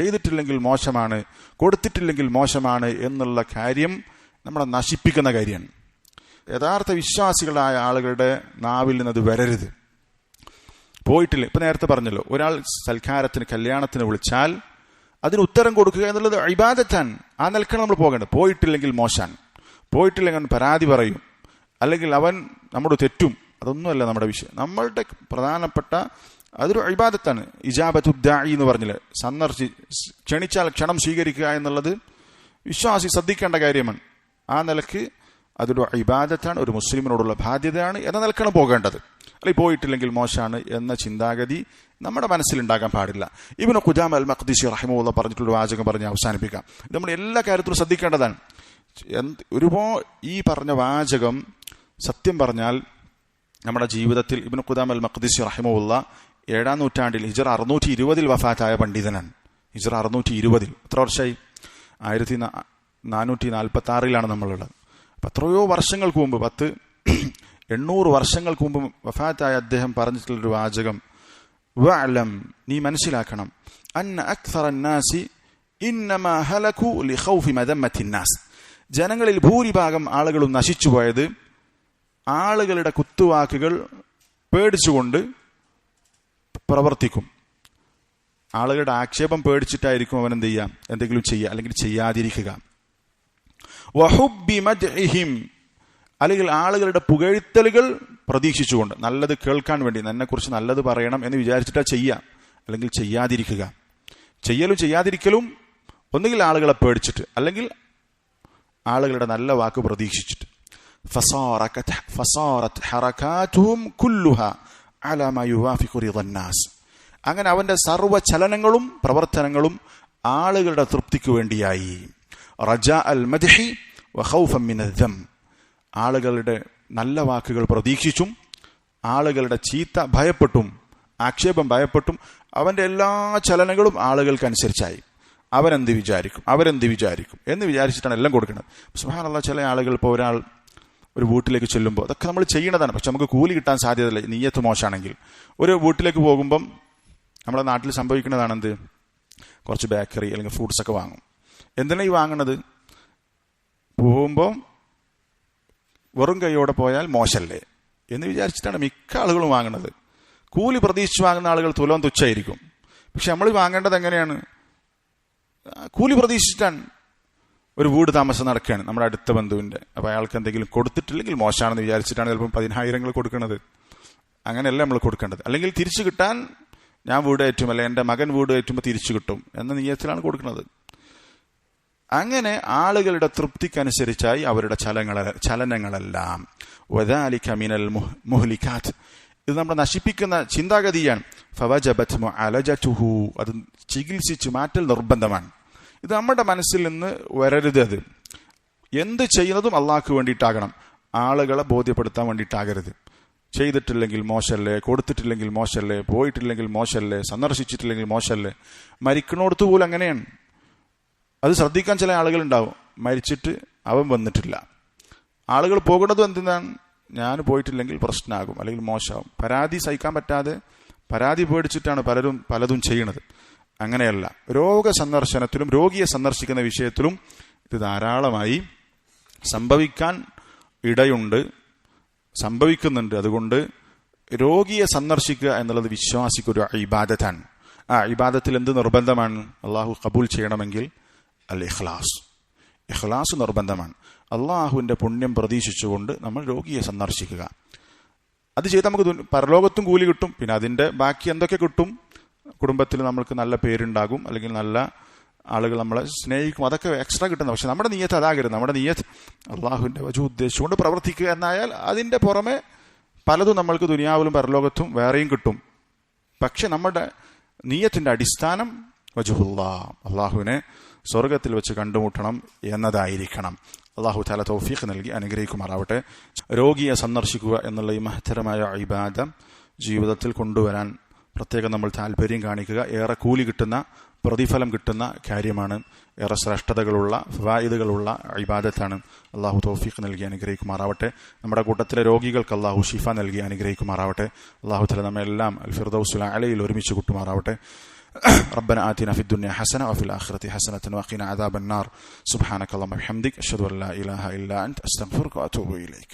ചെയ്തിട്ടില്ലെങ്കിൽ മോശമാണ് കൊടുത്തിട്ടില്ലെങ്കിൽ മോശമാണ് എന്നുള്ള കാര്യം നമ്മളെ നശിപ്പിക്കുന്ന കാര്യമാണ്. യഥാർത്ഥ വിശ്വാസികളായ ആളുകളുടെ നാവിൽ നിന്നത് വരരുത്. പോയിട്ടില്ല. ഇപ്പൊ നേരത്തെ പറഞ്ഞല്ലോ ഒരാൾ സൽക്കാരത്തിന് കല്യാണത്തിന് വിളിച്ചാൽ അതിന് ഉത്തരം കൊടുക്കുക എന്നുള്ളത് ഇബാദത്താണ്. ആ നിലക്കാണ് നമ്മൾ പോകേണ്ടത്. പോയിട്ടില്ലെങ്കിൽ മോശാണ് പോയിട്ടില്ലെങ്കിൽ അവൻ പരാതി പറയും. അല്ലെങ്കിൽ അവൻ നമ്മുടെ തെറ്റും. അതൊന്നുമല്ല നമ്മുടെ വിഷയം. നമ്മളുടെ പ്രധാനപ്പെട്ട അതൊരു ഇബാദത്താണ്. ഇജാബത്തുദ്ദായി എന്ന് പറഞ്ഞില്ല? സന്ദർശി ക്ഷണിച്ചാൽ ക്ഷണം സ്വീകരിക്കുക എന്നുള്ളത് വിശ്വാസി ശ്രദ്ധിക്കേണ്ട കാര്യമാണ്. ആ നിലയ്ക്ക് അതൊരു ഇബാദത്താണ് ഒരു മുസ്ലിമിനോടുള്ള ബാധ്യതയാണ് എന്ന നിലക്കാണ് പോകേണ്ടത്. അല്ലെങ്കിൽ പോയിട്ടില്ലെങ്കിൽ മോശമാണ് എന്ന ചിന്താഗതി നമ്മുടെ മനസ്സിലുണ്ടാകാൻ പാടില്ല. ഇവന് കുജാം അൽ മഖ്ദിസി റഹിമുള്ള പറഞ്ഞിട്ടുള്ള വാചകം പറഞ്ഞ് അവസാനിപ്പിക്കാം. ഇത് നമ്മൾ എല്ലാ കാര്യത്തിലും ശ്രദ്ധിക്കേണ്ടതാണ്. ഒരുപോ ഈ പറഞ്ഞ വാചകം സത്യം പറഞ്ഞാൽ നമ്മുടെ ജീവിതത്തിൽ ഇബിന് ഖുദാം അൽ മഖ്ദിസി റഹിമുള്ള ഏഴാം നൂറ്റാണ്ടിൽ ഹിജർ അറുന്നൂറ്റി ഇരുപതിൽ വഫാറ്റായ പണ്ഡിതനാണ്. ഹിജർ അറുന്നൂറ്റി ഇരുപതിൽ എത്ര വർഷമായി? ആയിരത്തി നാനൂറ്റി നാൽപ്പത്തി ആറിലാണ് നമ്മളുള്ളത്. അപ്പം എത്രയോ വർഷങ്ങൾക്ക് മുമ്പ് പത്ത് എണ്ണൂറ് വർഷങ്ങൾക്ക് മുമ്പ് വഫാറ്റായ അദ്ദേഹം പറഞ്ഞിട്ടുള്ളൊരു വാചകം വഅലം നീ മനസ്സിലാക്കണം. അന്ന അക്സറന്നാസി ഇന്നമ ജനങ്ങളിൽ ഭൂരിഭാഗം ആളുകളും നശിച്ചുപോയത് ആളുകളുടെ കുത്തുവാക്കുകൾ പേടിച്ചുകൊണ്ട് പ്രവർത്തിക്കും. ആളുകളുടെ ആക്ഷേപം പേടിച്ചിട്ടായിരിക്കും അവൻ എന്ത് ചെയ്യാം? എന്തെങ്കിലും ചെയ്യുക അല്ലെങ്കിൽ ചെയ്യാതിരിക്കുക. അല്ലെങ്കിൽ ആളുകളുടെ പുകഴ്ത്തലുകൾ പ്രതീക്ഷിച്ചുകൊണ്ട് നല്ലത് കേൾക്കാൻ വേണ്ടി എന്നെക്കുറിച്ച് നല്ലത് പറയണം എന്ന് വിചാരിച്ചിട്ടാ ചെയ്യാം അല്ലെങ്കിൽ ചെയ്യാതിരിക്കുക. ചെയ്യലും ചെയ്യാതിരിക്കലും ഒന്നുകിൽ ആളുകളെ പേടിച്ചിട്ട് അല്ലെങ്കിൽ ആളുകളുടെ നല്ല വാക്ക് പ്രതീക്ഷിച്ചിട്ട്. ഫസാറത്ത് കുല്ലുഹ. അലാ മാ യുവാഫിഖു റിദന്നാസ് അങ്ങനെ അവന്റെ സർവ ചലനങ്ങളും പ്രവർത്തനങ്ങളും ആളുകളുടെ തൃപ്തിക്ക് വേണ്ടിയായി. റജ അൽ മദ്ഹി മിൻ ആളുകളുടെ നല്ല വാക്കുകൾ പ്രതീക്ഷിച്ചും ആളുകളുടെ ചീത്ത ഭയപ്പെട്ടും ആക്ഷേപം ഭയപ്പെട്ടും അവന്റെ എല്ലാ ചലനങ്ങളും ആളുകൾക്കനുസരിച്ചായി. അവരെന്ത് വിചാരിക്കും? അവരെന്ത് വിചാരിക്കും? എന്ന് വിചാരിച്ചിട്ടാണ് എല്ലാം കൊടുക്കുന്നത്. സുഹാനുള്ള ചില ആളുകൾ ഇപ്പോൾ ഒരാൾ ഒരു വീട്ടിലേക്ക് ചെല്ലുമ്പോൾ അതൊക്കെ നമ്മൾ ചെയ്യണതാണ് പക്ഷെ നമുക്ക് കൂലി കിട്ടാൻ സാധ്യതയില്ല. നീയത്ത് മോശമാണെങ്കിൽ. ഒരു വീട്ടിലേക്ക് പോകുമ്പം നമ്മുടെ നാട്ടിൽ സംഭവിക്കുന്നതാണ് എന്ത്? കുറച്ച് ബേക്കറി അല്ലെങ്കിൽ ഫ്രൂട്ട്സ് ഒക്കെ വാങ്ങും. എന്തിനാണ് ഈ വാങ്ങണത്? പോകുമ്പോൾ വെറും കൈയോടെ പോയാൽ മോശമല്ലേ എന്ന് വിചാരിച്ചിട്ടാണ് മിക്ക ആളുകളും വാങ്ങുന്നത്. കൂലി പ്രതീക്ഷിച്ച് വാങ്ങുന്ന ആളുകൾ തുലം തുച്ഛായിരിക്കും. പക്ഷെ നമ്മൾ വാങ്ങേണ്ടത് എങ്ങനെയാണ്? കൂലി പ്രതീക്ഷിച്ചിട്ടാണ്. ഒരു വീട് താമസം നടക്കുകയാണ് നമ്മുടെ അടുത്ത ബന്ധുവിന്റെ. അപ്പൊ അയാൾക്ക് എന്തെങ്കിലും കൊടുത്തിട്ടില്ലെങ്കിൽ മോശമാണെന്ന് വിചാരിച്ചിട്ടാണ് ചിലപ്പോൾ പതിനായിരങ്ങൾ കൊടുക്കുന്നത്. അങ്ങനെയല്ല നമ്മൾ കൊടുക്കേണ്ടത്. അല്ലെങ്കിൽ തിരിച്ചു കിട്ടാൻ ഞാൻ വീട് ഏറ്റും അല്ലെ എന്റെ മകൻ വീട് ഏറ്റുമ്പോൾ തിരിച്ചു കിട്ടും എന്ന നീയത്തിലാണ് കൊടുക്കുന്നത്. അങ്ങനെ ആളുകളുടെ തൃപ്തിക്കനുസരിച്ചായി അവരുടെ ചലങ്ങൾ ചലനങ്ങളെല്ലാം. വദാലിക മിനൽ മുഹ്ലിഖാത്ത് ഇത് നമ്മൾ നശിപ്പിക്കുന്ന ചിന്താഗതിയാണ്. ഫവജബത് അലജുഹു അത് ചികിത്സിച്ച് മാറ്റൽ നിർബന്ധമാണ്. ഇത് നമ്മുടെ മനസ്സിൽ നിന്ന് വരരുത് അത്. എന്ത് ചെയ്യുന്നതും അള്ളാഹ്ക്ക് വേണ്ടിയിട്ടാകണം. ആളുകളെ ബോധ്യപ്പെടുത്താൻ വേണ്ടിയിട്ടാകരുത്. ചെയ്തിട്ടില്ലെങ്കിൽ മോശമല്ലേ കൊടുത്തിട്ടില്ലെങ്കിൽ മോശമല്ലേ പോയിട്ടില്ലെങ്കിൽ മോശമല്ലേ സന്ദർശിച്ചിട്ടില്ലെങ്കിൽ മോശമല്ലേ മരിക്കണോടത്ത് പോലും അങ്ങനെയാണ്. അത് ശ്രദ്ധിക്കാൻ ചില ആളുകൾ ഉണ്ടാവും മരിച്ചിട്ട് അവൻ വന്നിട്ടില്ല. ആളുകൾ പോകേണ്ടതും എന്തിനാണ്? ഞാൻ പോയിട്ടില്ലെങ്കിൽ പ്രശ്നമാകും അല്ലെങ്കിൽ മോശമാകും. പരാതി സഹിക്കാൻ പറ്റാതെ പരാതി പേടിച്ചിട്ടാണ് പലരും പലതും ചെയ്യണത് അങ്ങനെയല്ല. രോഗ സന്ദർശനത്തിലും രോഗിയെ സന്ദർശിക്കുന്ന വിഷയത്തിലും ഇത് ധാരാളമായി സംഭവിക്കാൻ ഇടയുണ്ട് സംഭവിക്കുന്നുണ്ട്. അതുകൊണ്ട് രോഗിയെ സന്ദർശിക്കുക എന്നുള്ളത് വിശ്വാസിക്കൊരു ഇബാദത്താണ്. ആ ഇബാദത്തിൽ എന്ത് നിർബന്ധമാണ്? അള്ളാഹു കബൂൽ ചെയ്യണമെങ്കിൽ അൽ ഇഖ്ലാസ് ഇഖ്ലാസ് നിർബന്ധമാണ്. അള്ളാഹുവിന്റെ പുണ്യം പ്രതീക്ഷിച്ചുകൊണ്ട് നമ്മൾ രോഗിയെ സന്ദർശിക്കുക. അത് ചെയ്ത് നമുക്ക് പരലോകത്തും കൂലി കിട്ടും. പിന്നെ അതിന്റെ ബാക്കി എന്തൊക്കെ കിട്ടും? കുടുംബത്തിൽ നമ്മൾക്ക് നല്ല പേരുണ്ടാകും അല്ലെങ്കിൽ നല്ല ആളുകൾ നമ്മളെ സ്നേഹിക്കും. അതൊക്കെ എക്സ്ട്രാ കിട്ടുന്നത് പക്ഷെ നമ്മുടെ നീയത്ത് അതാകരുത്. നമ്മുടെ നീയത്ത് അള്ളാഹുവിന്റെ വജു ഉദ്ദേശിച്ചുകൊണ്ട് പ്രവർത്തിക്കുക എന്നായാൽ അതിന്റെ പുറമെ പലതും നമ്മൾക്ക് ദുനിയാവിലും പരലോകത്തും വേറെയും കിട്ടും. പക്ഷെ നമ്മുടെ നീയത്തിന്റെ അടിസ്ഥാനം വജുഹുല്ലാ. അള്ളാഹുവിനെ സ്വർഗത്തിൽ വെച്ച് കണ്ടുമുട്ടണം എന്നതായിരിക്കണം. അള്ളാഹു താല തൗഫീഖ് നൽകി അനുഗ്രഹിക്കുമാറാവട്ടെ. രോഗിയെ സന്ദർശിക്കുക എന്നുള്ള ഈ മഹത്തരമായ ഇബാദം ജീവിതത്തിൽ കൊണ്ടുവരാൻ പ്രത്യേകം നമ്മൾ താല്പര്യം കാണിക്കുക ഏറെ കൂലി കിട്ടുന്ന പ്രതിഫലം കിട്ടുന്ന കാര്യമാണ് ഏറെ ശ്രേഷ്ഠതകളുള്ള ഫവായിദുകളുള്ള ഇബാദത്താണ് അള്ളാഹു തൗഫീഖ് നൽകി അനുഗ്രഹിക്കുമാറാവട്ടെ നമ്മുടെ കൂട്ടത്തിലെ രോഗികൾക്ക് അള്ളാഹു ഷിഫ നൽകി അനുഗ്രഹിക്കുമാറാവട്ടെ അള്ളാഹു തല നമ്മെല്ലാം അൽ ഫിർദൌസുല അലയിൽ ഒരുമിച്ച് കൂട്ടുമാറാവട്ടെ ربنا آتنا في الدنيا حسنة وفي الآخرة حسنة وقنا عذاب النار سبحانك اللهم وبحمدك أشهد أن لا إله إلا أنت أستغفرك وأتوب إليك